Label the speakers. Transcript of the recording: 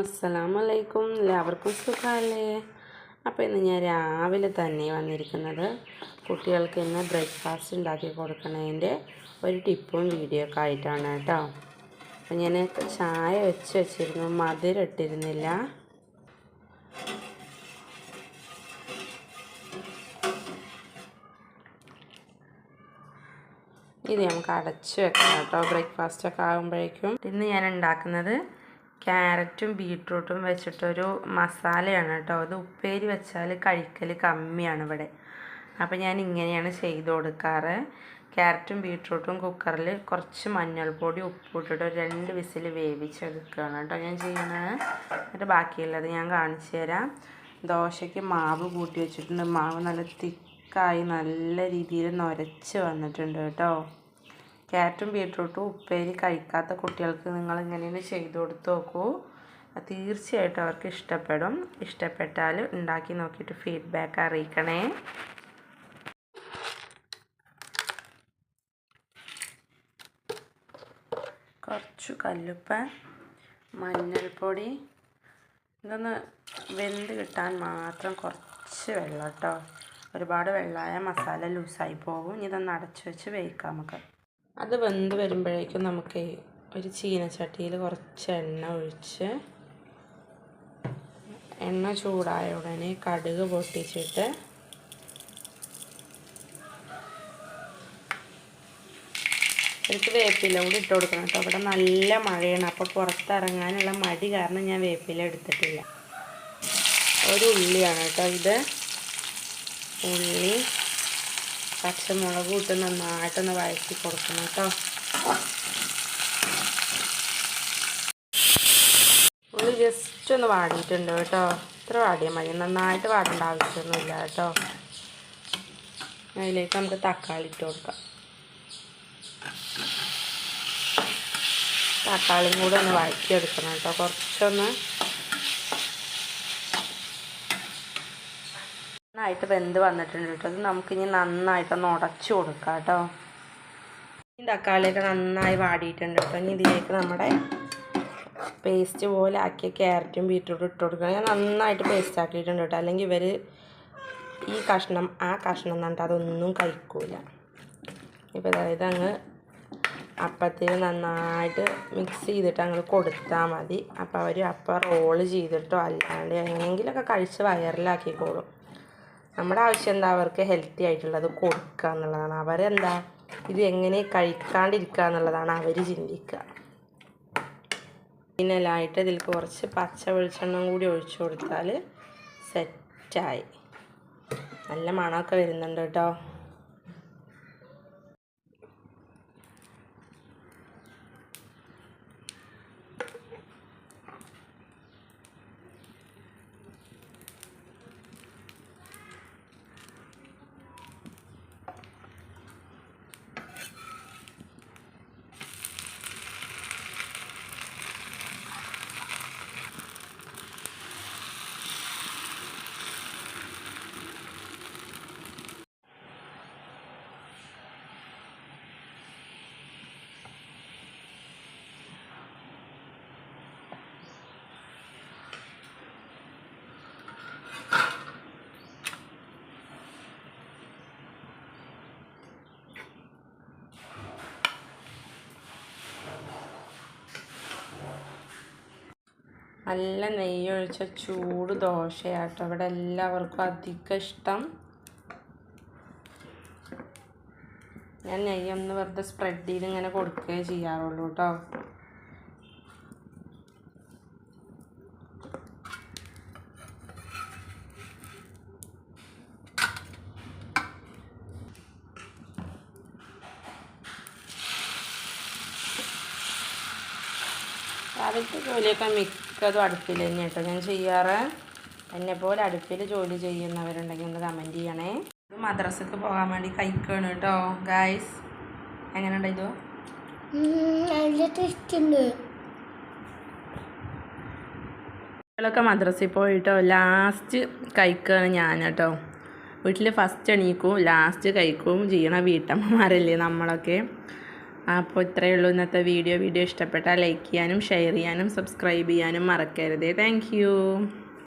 Speaker 1: അസ്സലാമലൈക്കും. എല്ലാവർക്കും സുഖമല്ലേ? അപ്പോൾ ഇന്ന് ഞാൻ രാവിലെ തന്നെ വന്നിരിക്കുന്നത് കുട്ടികൾക്ക് ഇന്ന് ബ്രേക്ക്ഫാസ്റ്റ് ഉണ്ടാക്കി കൊടുക്കണതിന്റെ ഒരു ടിപ്പും വീഡിയോ ഒക്കെ ആയിട്ടാണ് കേട്ടോ. അപ്പം ഞാൻ ചായ വെച്ച് വെച്ചിരുന്നു മധുരം ഇട്ടിരുന്നില്ല. ഇത് നമുക്ക് അടച്ച് വെക്കാം കേട്ടോ. ബ്രേക്ക്ഫാസ്റ്റ് ഒക്കെ ആകുമ്പോഴേക്കും ഇന്ന് ഞാൻ ഉണ്ടാക്കുന്നത് ക്യാരറ്റും ബീട്രൂട്ടും വെച്ചിട്ടൊരു മസാലയാണ് കേട്ടോ. അത് ഉപ്പേരി വെച്ചാൽ കഴിക്കൽ കമ്മിയാണ് ഇവിടെ. അപ്പോൾ ഞാൻ ഇങ്ങനെയാണ് ചെയ്ത് കൊടുക്കാറ്. ക്യാരറ്റും ബീട്രൂട്ടും കുക്കറിൽ കുറച്ച് മഞ്ഞൾപ്പൊടി ഉപ്പിട്ടിട്ട് രണ്ട് വിസിൽ വേവിച്ചെടുക്കുകയാണ് കേട്ടോ ഞാൻ ചെയ്യണത് എന്നിട്ട് ബാക്കിയുള്ളത് ഞാൻ കാണിച്ചു തരാം. ദോശയ്ക്ക് മാവ് കൂട്ടി വെച്ചിട്ടുണ്ട്. മാവ് നല്ല തിക്കായി നല്ല രീതിയിൽ നൊരച്ച് വന്നിട്ടുണ്ട് കേട്ടോ. ക്യാരറ്റും ബീട്രൂട്ടും ഉപ്പേരി കഴിക്കാത്ത കുട്ടികൾക്ക് നിങ്ങൾ ഇങ്ങനെയൊന്ന് ചെയ്ത് കൊടുത്ത് നോക്കൂ. തീർച്ചയായിട്ടും അവർക്ക് ഇഷ്ടപ്പെടും. ഇഷ്ടപ്പെട്ടാൽ ഉണ്ടാക്കി നോക്കിയിട്ട് ഫീഡ്ബാക്ക് അറിയിക്കണേ. കുറച്ച് കല്ലുപ്പ മഞ്ഞൾപ്പൊടി ഇതൊന്ന് വെന്ത് കിട്ടാൻ മാത്രം കുറച്ച് വെള്ളം കേട്ടോ. ഒരുപാട് വെള്ളമായ മസാല ലൂസായി പോകും. ഇതൊന്ന് അടച്ചു വെച്ച് വേവിക്കാം നമുക്ക്. അത് വെന്ത് വരുമ്പോഴേക്കും നമുക്ക് ഒരു ചീനച്ചട്ടിയിൽ കുറച്ച് എണ്ണ ഒഴിച്ച് എണ്ണ ചൂടായ ഉടനെ കടുക് പൊട്ടിച്ചിട്ട് എനിക്ക് വേപ്പില കൂടി ഇട്ട് കൊടുക്കണം കേട്ടോ. അവിടെ നല്ല മഴയാണ്. അപ്പോൾ പുറത്തിറങ്ങാനുള്ള മടി കാരണം ഞാൻ വേപ്പില എടുത്തിട്ടില്ല. ഒരു ഉള്ളിയാണ് കേട്ടോ ഇത്. ഉള്ളി. പച്ചമുളക് ഇട്ട് നന്നായിട്ടൊന്ന് വഴറ്റി കൊടുക്കണം കേട്ടോ. ഉള്ളി ജസ്റ്റ് ഒന്ന് വാടിയിട്ടുണ്ട് കേട്ടോ. ഇത്ര വാടിയാൽ മതി. നന്നായിട്ട് വാടേണ്ട ആവശ്യമൊന്നുമില്ല കേട്ടോ. അതിലേക്ക് നമുക്ക് തക്കാളി ഇട്ട് കൊടുക്കാം. തക്കാളിയും കൂടെ ഒന്ന് വഴറ്റിയെടുക്കണം കേട്ടോ. കുറച്ചൊന്ന് നന്നായിട്ട് വെന്ത് വന്നിട്ടുണ്ട് കേട്ടോ. അത് നമുക്കിനി നന്നായിട്ടൊന്ന് ഉടച്ചു കൊടുക്കാം കേട്ടോ. ഈ തക്കാളിയൊക്കെ നന്നായി വാടിയിട്ടുണ്ട് കേട്ടോ. ഇനി ഇതിലേക്ക് നമ്മുടെ പേസ്റ്റ് പോലെ ആക്കിയ ക്യാരറ്റും ബീറ്റ്റൂട്ടും ഇട്ട് കൊടുക്കണം. ഞാൻ നന്നായിട്ട് പേസ്റ്റ് ആക്കിയിട്ടുണ്ട് കേട്ടോ. അല്ലെങ്കിൽ ഇവർ ഈ കഷ്ണം ആ കഷ്ണം എന്നിട്ട് അതൊന്നും കഴിക്കൂല. ഇപ്പോൾ അതായത് അങ്ങ് അപ്പത്തിൽ നന്നായിട്ട് മിക്സ് ചെയ്തിട്ട് അങ്ങ് കൊടുത്താൽ മതി. അപ്പോൾ അവർ അപ്പം റോൾ ചെയ്തിട്ടോ അല്ലാണ്ട് എങ്ങനെയെങ്കിലുമൊക്കെ കഴിച്ച് വയറിലാക്കിക്കോളും. നമ്മുടെ ആവശ്യം എന്താ? അവർക്ക് ഹെൽത്തി ആയിട്ടുള്ളത് കൊടുക്കുക എന്നുള്ളതാണ്. അവരെന്താ? ഇത് എങ്ങനെ കഴിക്കാണ്ടിരിക്കുക എന്നുള്ളതാണ് അവർ ചിന്തിക്കുക. ഫൈനലായിട്ട് ഇതിൽ കുറച്ച് പച്ച വെളിച്ചെണ്ണം കൂടി ഒഴിച്ചു കൊടുത്താൽ സെറ്റായി നല്ല മണമൊക്കെ വരുന്നുണ്ട് കേട്ടോ. നല്ല നെയ്യൊഴിച്ച ചൂട് ദോശയാട്ടോ. ഇവിടെ എല്ലാവർക്കും അധികം ഇഷ്ടം. ഞാൻ നെയ്യൊന്ന് വെറുതെ സ്പ്രെഡ് ചെയ്ത് ഇങ്ങനെ കൊടുക്കുകയേ ചെയ്യാറുള്ളൂ കേട്ടോ. രാവിലത്തെ ജോലിയൊക്കെ മിക്കതും അടുപ്പിൽ തന്നെ കേട്ടോ ഞാൻ ചെയ്യാറ്. എന്നെ പോലെ അടുപ്പിൽ ജോലി ചെയ്യുന്നവരുണ്ടെങ്കിൽ ഒന്ന് കമന്റ് ചെയ്യണേ. ഇത് മദ്രസക്ക് പോകാൻ വേണ്ടി കഴിക്കണം കേട്ടോ. ഗായ്സ് എങ്ങനെയുണ്ട് ഇത്? കുട്ടികളൊക്കെ മദ്രസയിൽ പോയിട്ടോ. ലാസ്റ്റ് കഴിക്കുകയാണ് ഞാൻ കേട്ടോ. വീട്ടിൽ ഫസ്റ്റ് എണീക്കും ലാസ്റ്റ് കഴിക്കും ചെയ്യണ വീട്ടമ്മമാരല്ലേ നമ്മളൊക്കെ. അപ്പോൾ ഇത്രയേ ഉള്ളൂ ഇന്നത്തെ വീഡിയോ. വീഡിയോ ഇഷ്ടപ്പെട്ടാൽ ലൈക്ക് ചെയ്യാനും ഷെയർ ചെയ്യാനും സബ്സ്ക്രൈബ് ചെയ്യാനും മറക്കരുതേ. താങ്ക്